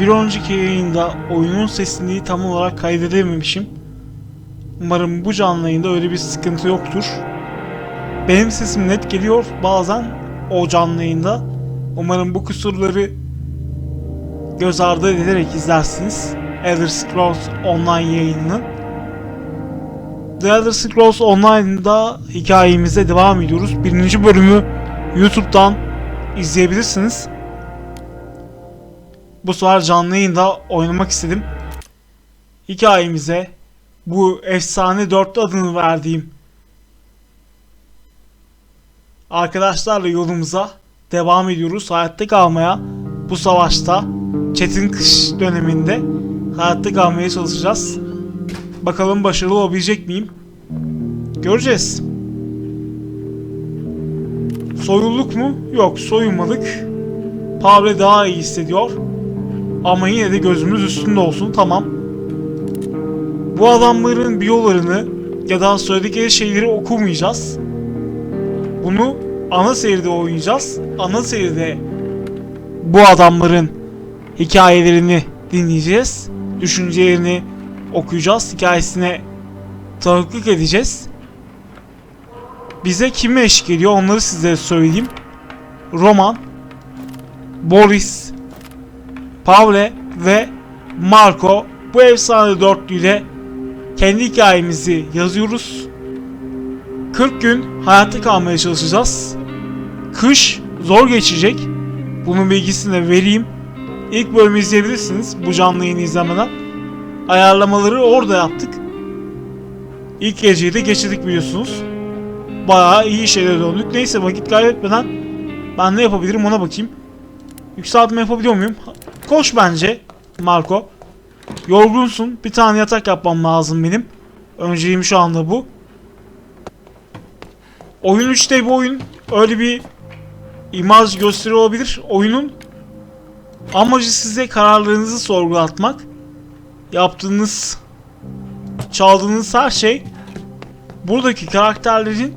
Bir önceki yayında oyunun sesini tam olarak kaydedememişim. Umarım bu canlı yayında öyle bir sıkıntı yoktur. Benim sesim net geliyor bazen o canlı yayında. Umarım bu kusurları göz ardı ederek izlersiniz. Elder Scrolls Online yayınının. The Elder Scrolls Online'da hikayemize devam ediyoruz. Birinci bölümü YouTube'dan izleyebilirsiniz. Bu sefer canlı yayında oynamak istedim. Hikayemize bu efsane dörtlü adını verdiğim arkadaşlarla yolumuza devam ediyoruz. Hayatta kalmaya bu savaşta çetin kış döneminde hayatta kalmaya çalışacağız. Bakalım başarılı olabilecek miyim? Göreceğiz. Soyulduk mu? Yok soyulmadık. Pavle daha iyi hissediyor. Ama yine de gözümüz üstünde olsun tamam. Bu adamların biyolarını ya da söyledikleri şeyleri okumayacağız. Bunu ana seride oynayacağız. Ana seride bu adamların hikayelerini dinleyeceğiz. Düşüncelerini okuyacağız. Hikayesine tanıklık edeceğiz. Bize kim eşlik ediyor onları size söyleyeyim. Roman, Boris, Pavle ve Marco bu efsane dörtlüyle kendi hikayemizi yazıyoruz. 40 gün hayatta kalmaya çalışacağız. Kış zor geçecek. Bunun bilgisini de vereyim. İlk bölümü izleyebilirsiniz bu canlı yayını izlemeden. Ayarlamaları orada yaptık. İlk geceyi de geçirdik biliyorsunuz. Bayağı iyi şeyler döndük. Neyse vakit kaybetmeden ben ne yapabilirim ona bakayım. Yükseltme yapabiliyor muyum? Koş bence Marco. Yorgunsun. Bir tane yatak yapmam lazım benim. Önceliğim şu anda bu. Oyun 3'te bir oyun. Öyle bir imaj gösteriyor olabilir. Oyunun amacı size kararlarınızı sorgulatmak. Yaptığınız, çaldığınız her şey buradaki karakterlerin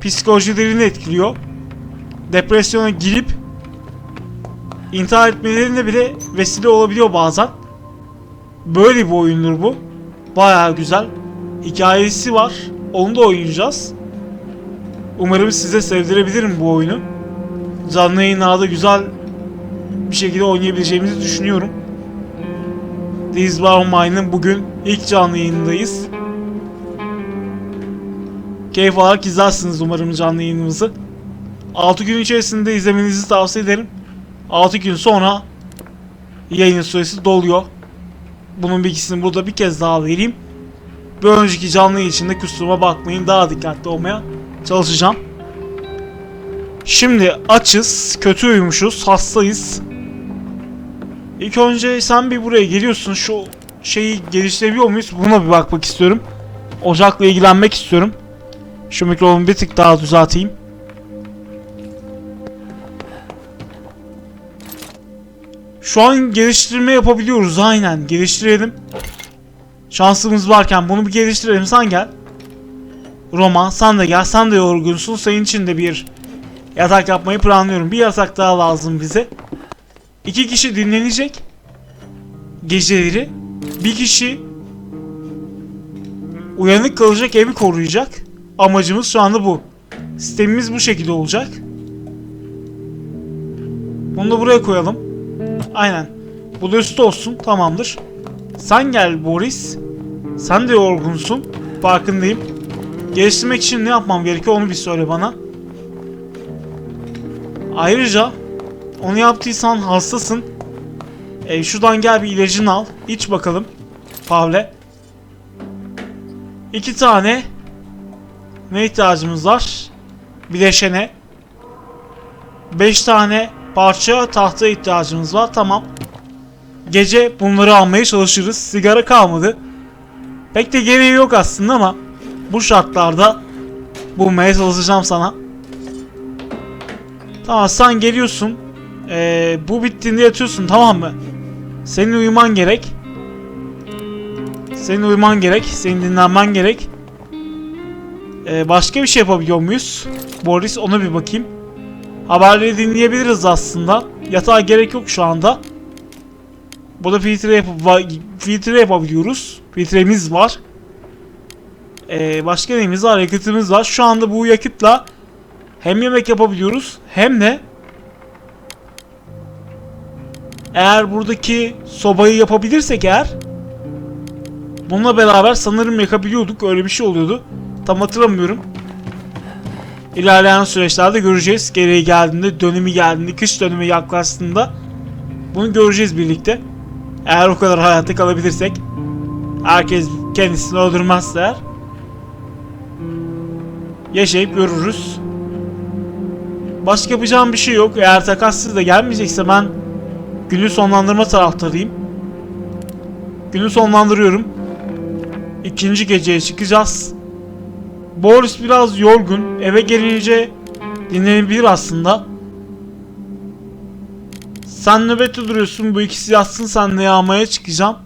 psikolojilerini etkiliyor. Depresyona girip intihar etmelerine bile vesile olabiliyor bazen. Böyle bir oyundur bu. Bayağı güzel. Hikayesi var. Onu da oynayacağız. Umarım size sevdirebilirim bu oyunu. Canlı yayınlarda güzel bir şekilde oynayabileceğimizi düşünüyorum. This War Mine'ın bugün ilk canlı yayındayız. Keyif alarak izlersiniz umarım canlı yayınımızı. 6 gün içerisinde izlemenizi tavsiye ederim. 6 gün sonra yayın süresi doluyor. Bunun bilgisini burada bir kez daha vereyim. Bir önceki canlı içinde kusuruma bakmayın. Daha dikkatli olmaya çalışacağım. Şimdi açız, kötü uyumuşuz, hastayız. İlk önce sen bir buraya geliyorsun. Şu şeyi geliştirebiliyor muyuz? Buna bir bakmak istiyorum. Ocakla ilgilenmek istiyorum. Şu mikrofonu bir tık daha düzelteyim. Şu an geliştirme yapabiliyoruz aynen. Geliştirelim. Şansımız varken bunu bir geliştirelim. Sen gel. Roma sen de gel. Sen de yorgunsun. Senin için de bir yatak yapmayı planlıyorum. Bir yatak daha lazım bize. İki kişi dinlenecek. Geceleri. Bir kişi uyanık kalacak evi koruyacak. Amacımız şu anda bu. Sistemimiz bu şekilde olacak. Bunu da buraya koyalım. Aynen. Bu olsun. Tamamdır. Sen gel Boris. Sen de yorgunsun. Farkındayım. Geliştirmek için ne yapmam gerekiyor onu bir söyle bana. Ayrıca onu yaptıysan hastasın. E, şuradan gel bir ilacını al. İç bakalım. Pavle. İki tane ne ihtiyacımız var? Bileşene. Beş tane parça tahta ihtiyacımız var. Tamam. Gece bunları almaya çalışırız. Sigara kalmadı. Pek de gereği yok aslında ama bu şartlarda bulmaya çalışacağım sana. Tamam sen geliyorsun. Ee, bu bittiğinde yatıyorsun tamam mı? Senin uyuman gerek. Senin uyuman gerek. Senin dinlenmen gerek. Ee, başka bir şey yapabiliyor muyuz? Boris ona bir bakayım. Haberleri dinleyebiliriz aslında. Yatağa gerek yok şu anda. Burada filtre, yap filtre yapabiliyoruz. Filtremiz var. Ee, başka neyimiz var? Yakıtımız var. Şu anda bu yakıtla hem yemek yapabiliyoruz hem de eğer buradaki sobayı yapabilirsek eğer bununla beraber sanırım yakabiliyorduk. Öyle bir şey oluyordu. Tam hatırlamıyorum. İlerleyen süreçlerde göreceğiz. Gereği geldiğinde, dönemi geldiğinde, kış dönemi yaklaştığında bunu göreceğiz birlikte. Eğer o kadar hayatta kalabilirsek. Herkes kendisini öldürmezse eğer. Yaşayıp görürüz. Başka yapacağım bir şey yok. Eğer takassız da gelmeyecekse ben günü sonlandırma taraftarıyım. Günü sonlandırıyorum. İkinci geceye çıkacağız. Boris biraz yorgun. Eve gelince dinlenebilir aslında. Sen nöbette duruyorsun. Bu ikisi yatsın senle yağmaya çıkacağım.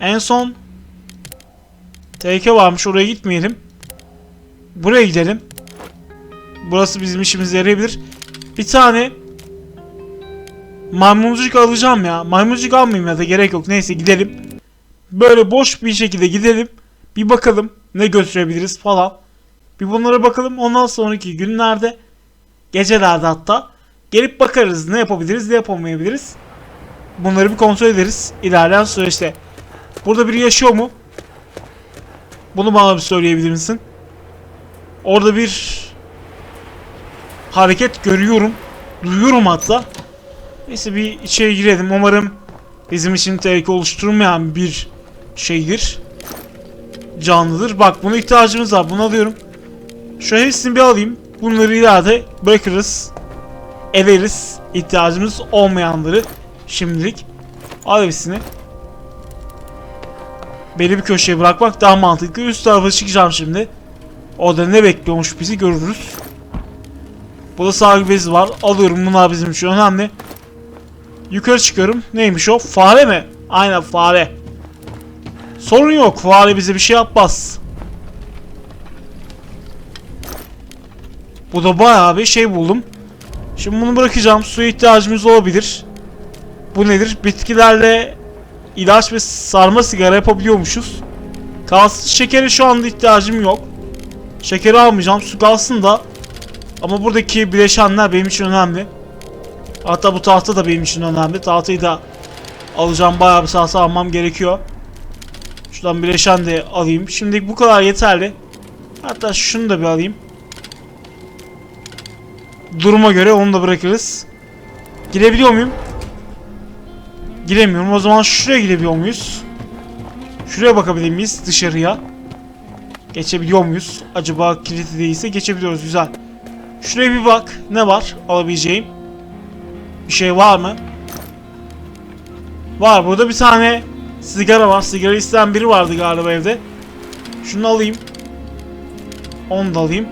En son TK varmış oraya gitmeyelim. Buraya gidelim. Burası bizim işimize yarayabilir. Bir tane maymuncuk alacağım ya. Maymuncuk almayayım ya da gerek yok. Neyse gidelim. Böyle boş bir şekilde gidelim. Bir bakalım ne götürebiliriz falan. Bir bunlara bakalım. Ondan sonraki günlerde gecelerde hatta gelip bakarız ne yapabiliriz ne yapamayabiliriz. Bunları bir kontrol ederiz ilerleyen süreçte. Burada biri yaşıyor mu? Bunu bana bir söyleyebilir misin? Orada bir hareket görüyorum. Duyuyorum hatta. Neyse bir içeri girelim. Umarım bizim için tehlike oluşturmayan bir şeydir. Canlıdır. Bak buna ihtiyacımız var. Bunu alıyorum. Şu hepsini bir alayım. Bunları ileride bırakırız. Ederiz. İhtiyacımız olmayanları şimdilik. Al hepsini. Belli bir köşeye bırakmak daha mantıklı. Üst tarafa çıkacağım şimdi. Orada ne bekliyormuş bizi görürüz. Burada sağ bezi var. Alıyorum bunlar bizim için önemli. Yukarı çıkıyorum. Neymiş o? Fare mi? Aynen fare. Sorun yok. Fare bize bir şey yapmaz. Bu da bayağı bir şey buldum. Şimdi bunu bırakacağım. Suya ihtiyacımız olabilir. Bu nedir? Bitkilerle ilaç ve sarma sigara yapabiliyormuşuz. Kalsın şekere şu anda ihtiyacım yok. Şekeri almayacağım. Su kalsın da. Ama buradaki bileşenler benim için önemli. Hatta bu tahta da benim için önemli. Tahtayı da alacağım. Bayağı bir tahta almam gerekiyor. Şuradan bileşen de alayım. Şimdi bu kadar yeterli. Hatta şunu da bir alayım. Duruma göre onu da bırakırız. Girebiliyor muyum? Giremiyorum. O zaman şuraya girebiliyor muyuz? Şuraya bakabilir miyiz dışarıya? Geçebiliyor muyuz? Acaba kilitli değilse geçebiliyoruz. Güzel. Şuraya bir bak. Ne var alabileceğim? Bir şey var mı? Var. Burada bir tane sigara var. Sigara isteyen biri vardı galiba evde. Şunu alayım. Onu da alayım.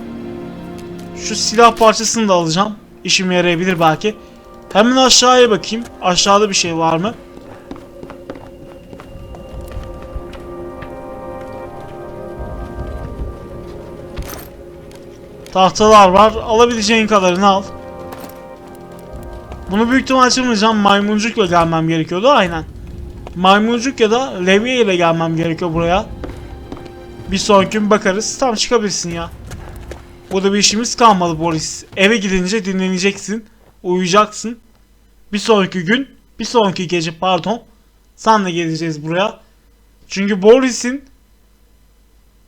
Şu silah parçasını da alacağım. İşime yarayabilir belki. Hemen aşağıya bakayım. Aşağıda bir şey var mı? Tahtalar var. Alabileceğin kadarını al. Bunu büyük ihtimal açamayacağım. Maymuncukla gelmem gerekiyordu. Aynen. Maymuncuk ya da levye ile gelmem gerekiyor buraya. Bir sonraki bakarız. Tam çıkabilirsin ya. Burada bir işimiz kalmadı Boris. Eve gidince dinleneceksin. Uyuyacaksın. Bir sonraki gün, bir sonraki gece pardon. Senle geleceğiz buraya. Çünkü Boris'in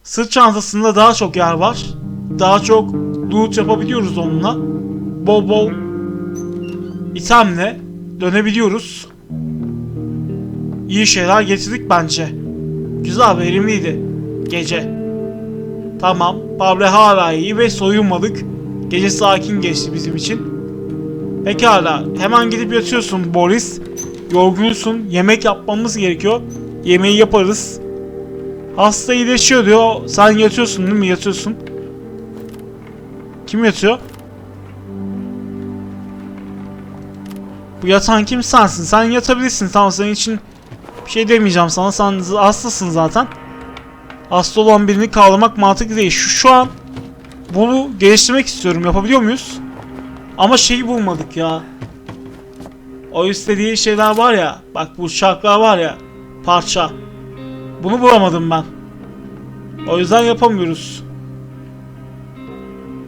sırt çantasında daha çok yer var. Daha çok loot yapabiliyoruz onunla. Bol bol itemle dönebiliyoruz. İyi şeyler getirdik bence. Güzel verimliydi gece. Tamam. Pable hala iyi ve soyunmadık. Gece sakin geçti bizim için. Pekala. Hemen gidip yatıyorsun Boris. Yorgunsun. Yemek yapmamız gerekiyor. Yemeği yaparız. Hasta iyileşiyor diyor. Sen yatıyorsun değil mi? Yatıyorsun. Kim yatıyor? Bu yatan kim sensin? Sen yatabilirsin. Tamam senin için bir şey demeyeceğim sana. Sen hastasın zaten. Hasta olan birini kaldırmak mantıklı değil. Şu, şu an bunu geliştirmek istiyorum. Yapabiliyor muyuz? Ama şeyi bulmadık ya. O istediği şeyler var ya. Bak bu şarkılar var ya. Parça. Bunu bulamadım ben. O yüzden yapamıyoruz.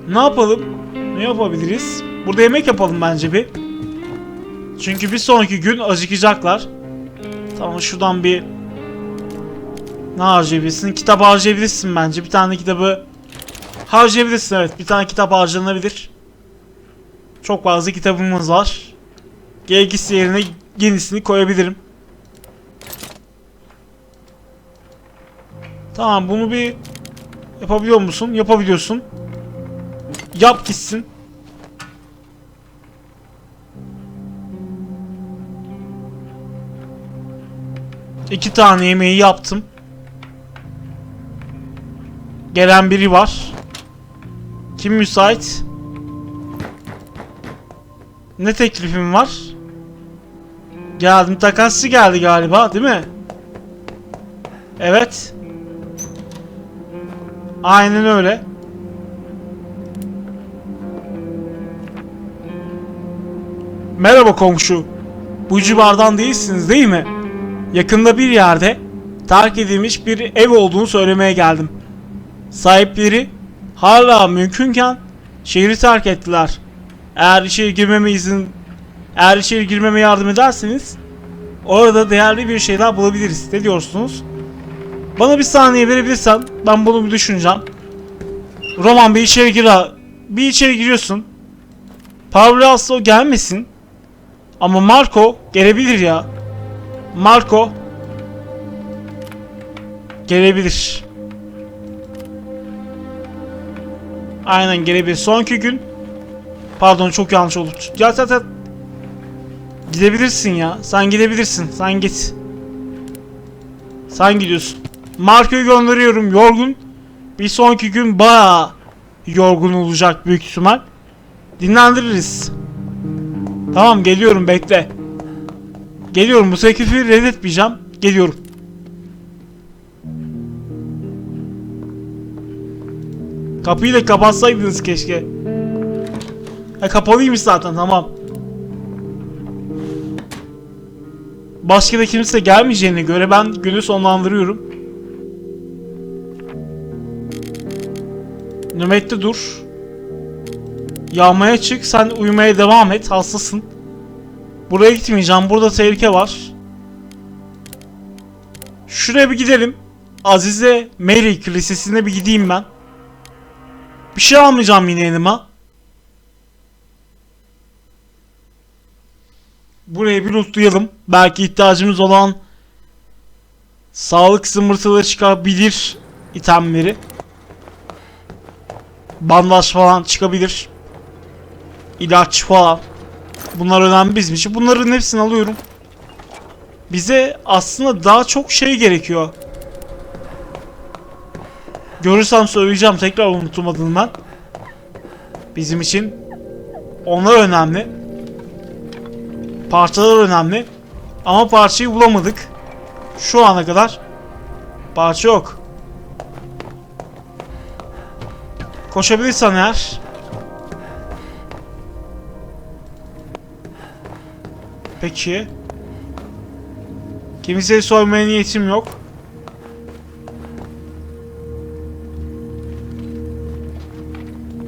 Ne yapalım? Ne yapabiliriz? Burada yemek yapalım bence bir. Çünkü bir sonraki gün acıkacaklar. Tamam şuradan bir ne harcayabilirsin? Kitap harcayabilirsin bence. Bir tane kitabı harcayabilirsin evet. Bir tane kitap harcanabilir. Çok fazla kitabımız var. Gerekirse yerine yenisini koyabilirim. Tamam bunu bir yapabiliyor musun? Yapabiliyorsun. Yap gitsin. İki tane yemeği yaptım. Gelen biri var. Kim müsait? Ne teklifim var? Geldim takasçı geldi galiba değil mi? Evet. Aynen öyle. Merhaba komşu. Bu civardan değilsiniz değil mi? Yakında bir yerde terk edilmiş bir ev olduğunu söylemeye geldim. Sahipleri hala mümkünken şehri terk ettiler. Eğer içeri girmeme izin eğer içeri girmeme yardım ederseniz orada değerli bir şeyler bulabiliriz. Ne diyorsunuz? Bana bir saniye verebilirsen ben bunu bir düşüneceğim. Roman bir içeri gir Bir içeri giriyorsun. Pavlos o gelmesin. Ama Marco gelebilir ya. Marco gelebilir. Aynen gelebilir. Sonraki gün Pardon çok yanlış oldu. Ya zaten gidebilirsin ya. Sen gidebilirsin. Sen git. Sen gidiyorsun. Marco'yu gönderiyorum. Yorgun. Bir sonraki gün bayağı yorgun olacak büyük ihtimal. Dinlendiririz. Tamam geliyorum bekle. Geliyorum bu teklifi reddetmeyeceğim. Geliyorum. Kapıyı da kapatsaydınız keşke. Ha kapalıymış zaten tamam. Başka da kimse gelmeyeceğine göre ben günü sonlandırıyorum. Nöbette dur. Yağmaya çık sen uyumaya devam et hastasın. Buraya gitmeyeceğim burada tehlike var. Şuraya bir gidelim. Azize Mary Kilisesi'ne bir gideyim ben. Bir şey almayacağım yine yanıma. Buraya bir lootlayalım. Belki ihtiyacımız olan sağlık zımbırtıları çıkabilir itemleri. Bandaj falan çıkabilir. İlaç falan. Bunlar önemli bizim için. Bunların hepsini alıyorum. Bize aslında daha çok şey gerekiyor. Görürsem söyleyeceğim. Tekrar unutmadım ben. Bizim için. Onlar önemli. Parçalar önemli. Ama parçayı bulamadık. Şu ana kadar parça yok. Koşabilirsen eğer. Peki. Kimseyi soymaya niyetim yok.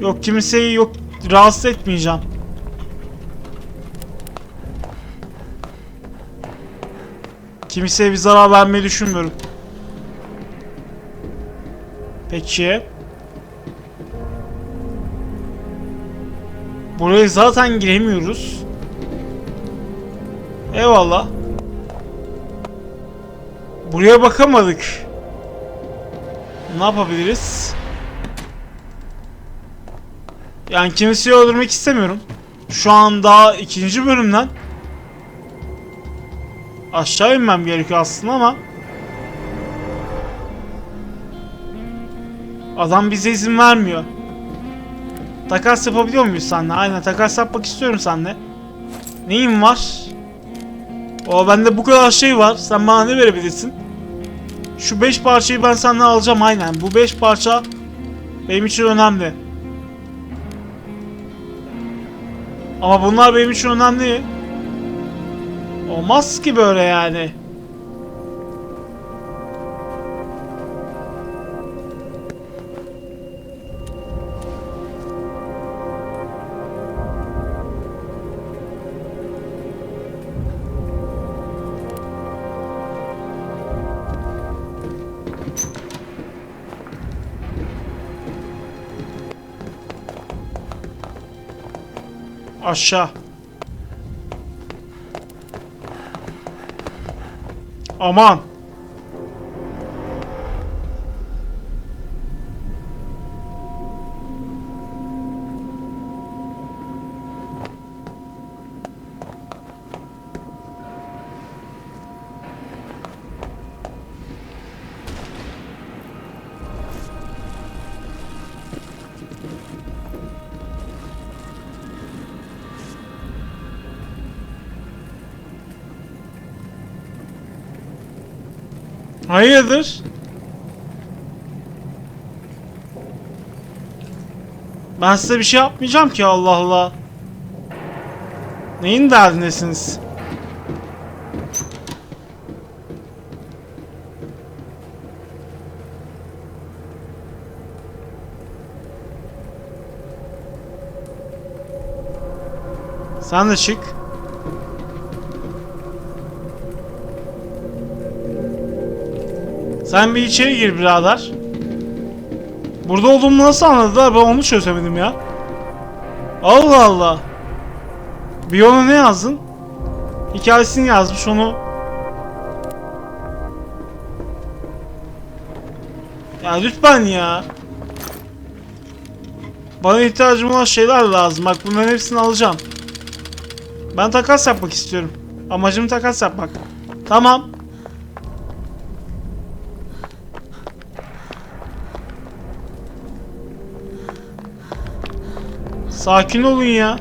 Yok kimseyi yok rahatsız etmeyeceğim. Kimseye bir zarar vermeyi düşünmüyorum. Peki. Buraya zaten giremiyoruz. Eyvallah. Buraya bakamadık. Ne yapabiliriz? Yani kimseyi öldürmek istemiyorum. Şu an daha ikinci bölümden aşağı inmem gerekiyor aslında ama adam bize izin vermiyor. Takas yapabiliyor muyuz seninle? Aynen takas yapmak istiyorum seninle. Neyin var? O bende bu kadar şey var. Sen bana ne verebilirsin? Şu 5 parçayı ben senden alacağım aynen. Bu 5 parça benim için önemli. Ama bunlar benim için önemli. Olmaz ki böyle yani. Aşağı. Aman. Hayırdır? Ben size bir şey yapmayacağım ki Allah Allah. Neyin derdindesiniz? Sen de çık. Sen bir içeri gir birader. Burada olduğumu nasıl anladılar ben onu çözemedim ya. Allah Allah. Bir ona ne yazdın? Hikayesini yazmış onu. Ya lütfen ya. Bana ihtiyacım olan şeyler lazım. Bak bunların hepsini alacağım. Ben takas yapmak istiyorum. Amacım takas yapmak. Tamam. Sakin olun ya.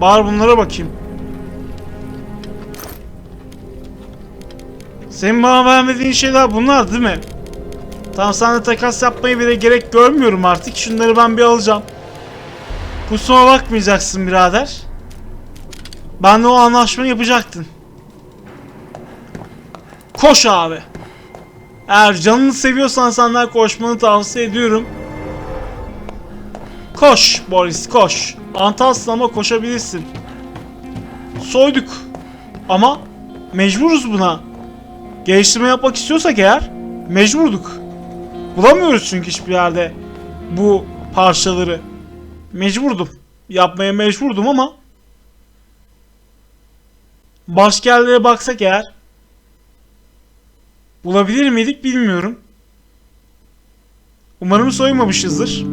Bağır bunlara bakayım. Senin bana vermediğin şeyler bunlar değil mi? Tamam sana takas yapmayı bile gerek görmüyorum artık. Şunları ben bir alacağım. Kusuma bakmayacaksın birader. Benle o anlaşmayı yapacaktın. Koş abi. Eğer canını seviyorsan senden koşmanı tavsiye ediyorum. Koş Boris koş. Antasya'ma koşabilirsin. Soyduk. Ama mecburuz buna. Geliştirme yapmak istiyorsak eğer mecburduk. Bulamıyoruz çünkü hiçbir yerde bu parçaları. Mecburdum. Yapmaya mecburdum ama başka yerlere baksak eğer Bulabilir miydik bilmiyorum. Umarım soymamışızdır.